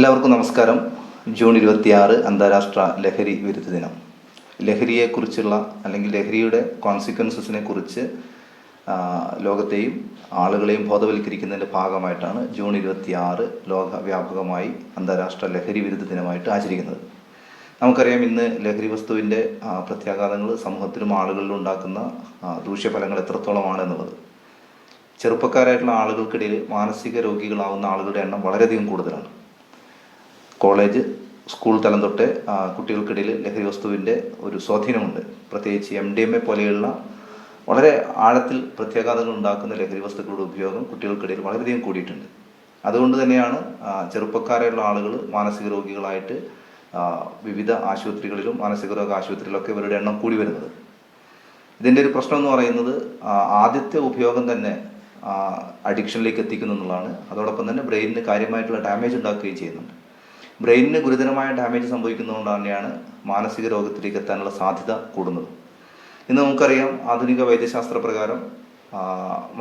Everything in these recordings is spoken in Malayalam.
എല്ലാവർക്കും നമസ്കാരം. ജൂൺ ഇരുപത്തിയാറ് അന്താരാഷ്ട്ര ലഹരി വിരുദ്ധ ദിനം. ലഹരിയെക്കുറിച്ചുള്ള അല്ലെങ്കിൽ ലഹരിയുടെ കോൺസിക്വൻസസിനെ കുറിച്ച് ലോകത്തെയും ആളുകളെയും ബോധവൽക്കരിക്കുന്നതിന്റെ ഭാഗമായിട്ടാണ് ജൂൺ ഇരുപത്തിയാറ് ലോകവ്യാപകമായി അന്താരാഷ്ട്ര ലഹരി വിരുദ്ധ ദിനമായിട്ട് ആചരിക്കുന്നത്. നമുക്കറിയാം ഇന്ന് ലഹരി വസ്തുവിന്റെ പ്രത്യാഘാതങ്ങൾ സമൂഹത്തിലും ആളുകളിലും ഉണ്ടാക്കുന്ന ദൂഷ്യഫലങ്ങൾ എത്രത്തോളമാണ് എന്നുള്ളത്. ചെറുപ്പക്കാരായിട്ടുള്ള ആളുകൾക്കിടയിൽ മാനസിക രോഗികളാവുന്ന ആളുകളുടെ എണ്ണം വളരെയധികം കൂടുതലാണ്. കോളേജ് സ്കൂൾ തലം തൊട്ട് കുട്ടികൾക്കിടയിൽ ലഹരി വസ്തുവിന്റെ ഒരു സ്വാധീനമുണ്ട്. പ്രത്യേകിച്ച് എം ഡി എം എ പോലെയുള്ള വളരെ ആഴത്തിൽ പ്രത്യാഘാതങ്ങൾ ഉണ്ടാക്കുന്ന ലഹരി വസ്തുക്കളുടെ ഉപയോഗം കുട്ടികൾക്കിടയിൽ വളരെയധികം കൂടിയിട്ടുണ്ട്. അതുകൊണ്ട് തന്നെയാണ് ചെറുപ്പക്കാരെയുള്ള ആളുകൾ മാനസിക രോഗികളായിട്ട് വിവിധ ആശുപത്രികളിലും മാനസിക രോഗ ആശുപത്രികളിലൊക്കെ ഇവരുടെ എണ്ണം കൂടി വരുന്നത്. ഇതിന്റെ ഒരു പ്രശ്നം എന്ന് പറയുന്നത് ആദ്യത്തെ ഉപയോഗം തന്നെ അഡിക്ഷനിലേക്ക് എത്തിക്കുന്നു എന്നുള്ളതാണ്. അതോടൊപ്പം തന്നെ ബ്രെയിനിന് കാര്യമായിട്ടുള്ള ഡാമേജ് ഉണ്ടാക്കുകയും ചെയ്യുന്നുണ്ട്. ബ്രെയിനിന് ഗുരുതരമായ ഡാമേജ് സംഭവിക്കുന്നതുകൊണ്ട് തന്നെയാണ് മാനസിക രോഗത്തിലേക്ക് എത്താനുള്ള സാധ്യത കൂടുന്നത്. ഇന്ന് നമുക്കറിയാം ആധുനിക വൈദ്യശാസ്ത്ര പ്രകാരം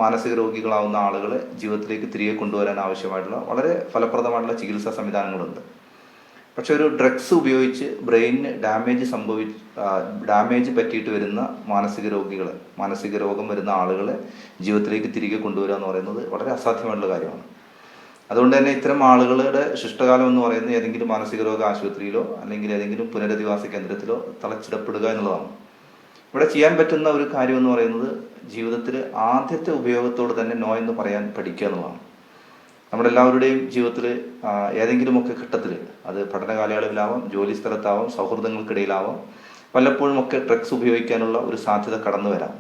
മാനസിക രോഗികളാവുന്ന ആളുകളെ ജീവിതത്തിലേക്ക് തിരികെ കൊണ്ടുവരാൻ ആവശ്യമായിട്ടുള്ള വളരെ ഫലപ്രദമായിട്ടുള്ള ചികിത്സാ സംവിധാനങ്ങളുണ്ട്. പക്ഷെ ഒരു ഡ്രഗ്സ് ഉപയോഗിച്ച് ബ്രെയിനിന് ഡാമേജ് സംഭവി ഡാമേജ് പറ്റിയിട്ട് വരുന്ന മാനസിക രോഗികളെ മാനസിക രോഗം വരുന്ന ആളുകളെ ജീവിതത്തിലേക്ക് തിരികെ കൊണ്ടുവരിക എന്ന് പറയുന്നത് വളരെ അസാധ്യമായിട്ടുള്ള കാര്യമാണ്. അതുകൊണ്ട് തന്നെ ഇത്തരം ആളുകളുടെ ശിഷ്ടകാലം എന്ന് പറയുന്നത് ഏതെങ്കിലും മാനസിക രോഗ ആശുപത്രിയിലോ അല്ലെങ്കിൽ ഏതെങ്കിലും പുനരധിവാസ കേന്ദ്രത്തിലോ തളച്ചിടപ്പെടുക എന്നുള്ളതാണ്. ഇവിടെ ചെയ്യാൻ പറ്റുന്ന ഒരു കാര്യം എന്ന് പറയുന്നത് ജീവിതത്തിൽ ആദ്യത്തെ ഉപയോഗത്തോട് തന്നെ നോ എന്ന് പറയാൻ പഠിക്കുക എന്നുള്ളതാണ്. നമ്മുടെ എല്ലാവരുടെയും ജീവിതത്തിൽ ഏതെങ്കിലുമൊക്കെ ഘട്ടത്തിൽ അത് പഠന കാലയളവിലാവാം ജോലി സ്ഥലത്താവാം സൗഹൃദങ്ങൾക്കിടയിലാവാം പലപ്പോഴും ഒക്കെ ഡ്രഗ്സ് ഉപയോഗിക്കാനുള്ള ഒരു സാധ്യത കടന്നു വരാം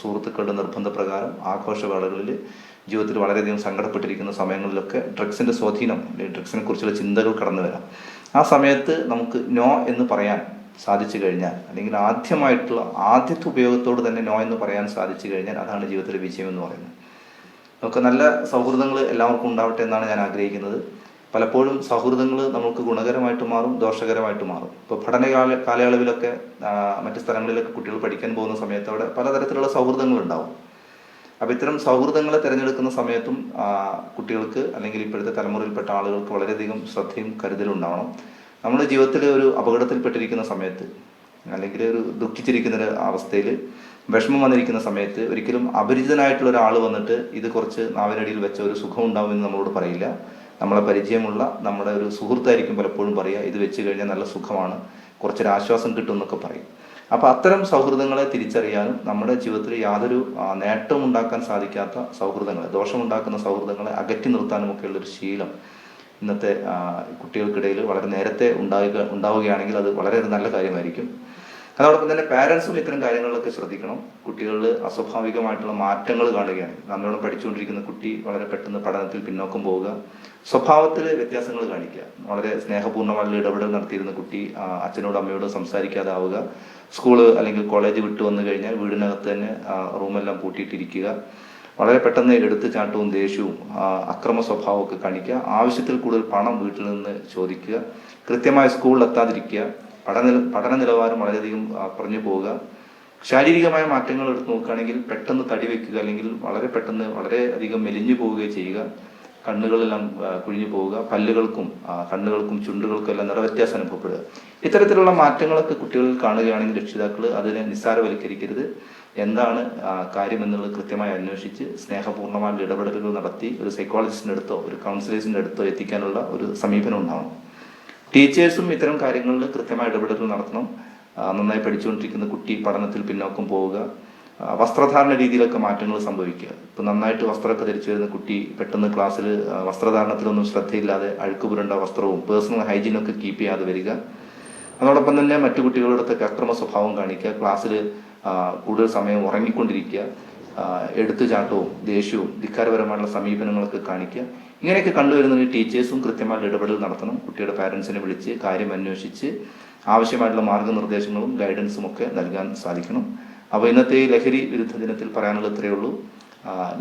സുഹൃത്തുക്കളുടെ നിർബന്ധപ്രകാരം ആഘോഷവേളകളിൽ ജീവിതത്തിൽ വളരെയധികം സങ്കടപ്പെട്ടിരിക്കുന്ന സമയങ്ങളിലൊക്കെ ഡ്രഗ്സിന്റെ സ്വാധീനം ഡ്രഗ്സിനെ കുറിച്ചുള്ള ചിന്തകൾ കടന്നു വരാം. ആ സമയത്ത് നമുക്ക് നോ എന്ന് പറയാൻ സാധിച്ചു കഴിഞ്ഞാൽ അല്ലെങ്കിൽ ആദ്യമായിട്ടുള്ള ആദ്യത്തെ ഉപയോഗത്തോട് തന്നെ നോ എന്ന് പറയാൻ സാധിച്ചു കഴിഞ്ഞാൽ അതാണ് ജീവിതത്തിലെ വിജയം എന്ന് പറയുന്നത്. നമുക്ക് നല്ല സൗഹൃദങ്ങൾ എല്ലാവർക്കും ഉണ്ടാവട്ടെ എന്നാണ് ഞാൻ ആഗ്രഹിക്കുന്നത്. പലപ്പോഴും സൗഹൃദങ്ങൾ നമുക്ക് ഗുണകരമായിട്ട് മാറും ദോഷകരമായിട്ട് മാറും. ഇപ്പോൾ പഠനകാല കാലയളവിലൊക്കെ മറ്റ് സ്ഥലങ്ങളിലൊക്കെ കുട്ടികൾ പഠിക്കാൻ പോകുന്ന സമയത്ത് അവിടെ പലതരത്തിലുള്ള സൗഹൃദങ്ങൾ ഉണ്ടാവും. അപ്പോൾ ഇത്തരം സൗഹൃദങ്ങളെ തിരഞ്ഞെടുക്കുന്ന സമയത്തും കുട്ടികൾക്ക് അല്ലെങ്കിൽ ഇപ്പോഴത്തെ തലമുറയിൽപ്പെട്ട ആളുകൾക്ക് വളരെയധികം ശ്രദ്ധയും കരുതലും ഉണ്ടാവണം. നമ്മുടെ ജീവിതത്തിൽ ഒരു അപകടത്തിൽപ്പെട്ടിരിക്കുന്ന സമയത്ത് അല്ലെങ്കിൽ ഒരു ദുഃഖിച്ചിരിക്കുന്ന ഒരു അവസ്ഥയിൽ വിഷമം വന്നിരിക്കുന്ന സമയത്ത് ഒരിക്കലും അപരിചിതനായിട്ടുള്ള ഒരാൾ വന്നിട്ട് ഇത് കുറച്ച് നാവിനടിയിൽ വെച്ച ഒരു സുഖം ഉണ്ടാവുമെന്ന് നമ്മളോട് പറയില്ല. നമ്മളെ പരിചയമുള്ള നമ്മുടെ ഒരു സുഹൃത്തായിരിക്കും പലപ്പോഴും പറയുക ഇത് വെച്ച് കഴിഞ്ഞാൽ നല്ല സുഖമാണ്. കുറച്ചൊരു ആശ്വാസം കിട്ടും എന്നൊക്കെ പറയും. അപ്പോൾ അത്തരം സൗഹൃദങ്ങളെ തിരിച്ചറിയാനും നമ്മുടെ ജീവിതത്തിൽ യാതൊരു നേട്ടം ഉണ്ടാക്കാൻ സാധിക്കാത്ത സൗഹൃദങ്ങളെ ദോഷമുണ്ടാക്കുന്ന സൗഹൃദങ്ങളെ അകറ്റി നിർത്താനും ഒക്കെയുള്ള ഒരു ശീലം ഇന്നത്തെ കുട്ടികൾക്കിടയിൽ വളരെ നേരത്തെ ഉണ്ടാവുക ഉണ്ടാവുകയാണെങ്കിൽ അത് വളരെ നല്ല കാര്യമായിരിക്കും. അതോടൊപ്പം തന്നെ പാരൻസും ഇത്തരം കാര്യങ്ങളിലൊക്കെ ശ്രദ്ധിക്കണം. കുട്ടികളിൽ അസ്വാഭാവികമായിട്ടുള്ള മാറ്റങ്ങൾ കാണുകയാണ്. നമ്മളോട് പഠിച്ചുകൊണ്ടിരിക്കുന്ന കുട്ടി വളരെ പെട്ടെന്ന് പഠനത്തിൽ പിന്നോക്കം പോവുക. സ്വഭാവത്തിൽ വ്യത്യാസങ്ങൾ കാണിക്കുക. വളരെ സ്നേഹപൂർണമായുള്ള ഇടപെടൽ നടത്തിയിരുന്ന കുട്ടി അച്ഛനോടും അമ്മയോടും സംസാരിക്കാതെ ആവുക സ്കൂൾ അല്ലെങ്കിൽ കോളേജ് വിട്ടു വന്നു കഴിഞ്ഞാൽ വീടിനകത്ത് തന്നെ റൂമെല്ലാം പൂട്ടിയിട്ടിരിക്കുക. വളരെ പെട്ടെന്ന് എടുത്തു ചാട്ടവും ദേഷ്യവും അക്രമ സ്വഭാവമൊക്കെ കാണിക്കുക. ആവശ്യത്തിൽ കൂടുതൽ പണം വീട്ടിൽ നിന്ന് ചോദിക്കുക. കൃത്യമായ സ്കൂളിൽ എത്താതിരിക്കുക പഠന പഠന നിലവാരം വളരെയധികം പറഞ്ഞു പോവുക. ശാരീരികമായ മാറ്റങ്ങൾ എടുത്ത് നോക്കുകയാണെങ്കിൽ പെട്ടെന്ന് തടി വെക്കുക അല്ലെങ്കിൽ വളരെ പെട്ടെന്ന് വളരെ അധികം മെലിഞ്ഞു പോവുകയോ ചെയ്യുക. കണ്ണുകളെല്ലാം കുഴിഞ്ഞു പോവുക. പല്ലുകൾക്കും കണ്ണുകൾക്കും ചുണ്ടുകൾക്കും എല്ലാം നിറവ്യത്യാസം അനുഭവപ്പെടുക. ഇത്തരത്തിലുള്ള മാറ്റങ്ങളൊക്കെ കുട്ടികളിൽ കാണുകയാണെങ്കിൽ രക്ഷിതാക്കൾ അതിനെ നിസ്സാരവൽക്കരിക്കരുത്. എന്താണ് കാര്യം എന്നുള്ളത് കൃത്യമായി അന്വേഷിച്ച് സ്നേഹപൂർണമായ ഇടപെടലുകൾ നടത്തി ഒരു സൈക്കോളജിസ്റ്റിന്റെ അടുത്തോ ഒരു കൗൺസിലേഴ്സിന്റെ അടുത്തോ എത്തിക്കാനുള്ള ഒരു സമീപനം ഉണ്ടാവണം. ടീച്ചേഴ്സും ഇത്തരം കാര്യങ്ങളിൽ കൃത്യമായ ഇടപെടൽ നടത്തണം. നന്നായി പഠിച്ചുകൊണ്ടിരിക്കുന്ന കുട്ടി പഠനത്തിൽ പിന്നോക്കം പോവുക. വസ്ത്രധാരണ രീതിയിലൊക്കെ മാറ്റങ്ങൾ സംഭവിക്കുക. ഇപ്പം നന്നായിട്ട് വസ്ത്രമൊക്കെ ധരിച്ചു വരുന്ന കുട്ടി പെട്ടെന്ന് ക്ലാസ്സിൽ വസ്ത്രധാരണത്തിലൊന്നും ശ്രദ്ധയില്ലാതെ അഴുക്ക് പുരണ്ട വസ്ത്രവും പേഴ്സണൽ ഹൈജീനൊക്കെ കീപ്പ് ചെയ്യാതെ വരിക. അതോടൊപ്പം തന്നെ മറ്റു കുട്ടികളുടെ അക്രമ സ്വഭാവം കാണിക്കുക. ക്ലാസ്സിൽ കൂടുതൽ സമയം ഉറങ്ങിക്കൊണ്ടിരിക്കുക. എടുത്തുചാട്ടവും ദേഷ്യവും ധിക്കാരപരമായിട്ടുള്ള സമീപനങ്ങളൊക്കെ കാണിക്കുക. ഇങ്ങനെയൊക്കെ കണ്ടുവരുന്ന ടീച്ചേഴ്സും കൃത്യമായിട്ട് ഇടപെടൽ നടത്തണം. കുട്ടിയുടെ പാരൻസിനെ വിളിച്ച് കാര്യം അന്വേഷിച്ച് ആവശ്യമായിട്ടുള്ള മാർഗനിർദ്ദേശങ്ങളും ഗൈഡൻസും ഒക്കെ നൽകാൻ സാധിക്കണം. അപ്പോൾ ഇന്നത്തെ ലഹരി വിരുദ്ധ ദിനത്തിൽ പറയാനുള്ളത് ഇത്രയേ ഉള്ളൂ.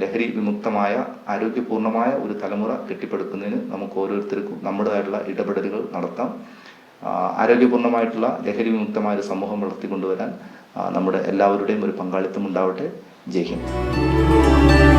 ലഹരി വിമുക്തമായ ആരോഗ്യപൂർണമായ ഒരു തലമുറ കെട്ടിപ്പടുക്കുന്നതിന് നമുക്ക് ഓരോരുത്തർക്കും നമ്മുടേതായിട്ടുള്ള ഇടപെടലുകൾ നടത്താം. ആരോഗ്യപൂർണമായിട്ടുള്ള ലഹരി വിമുക്തമായ ഒരു സമൂഹം വളർത്തിക്കൊണ്ടുവരാൻ നമ്മുടെ എല്ലാവരുടെയും ഒരു പങ്കാളിത്തം ഉണ്ടാവട്ടെ. জয়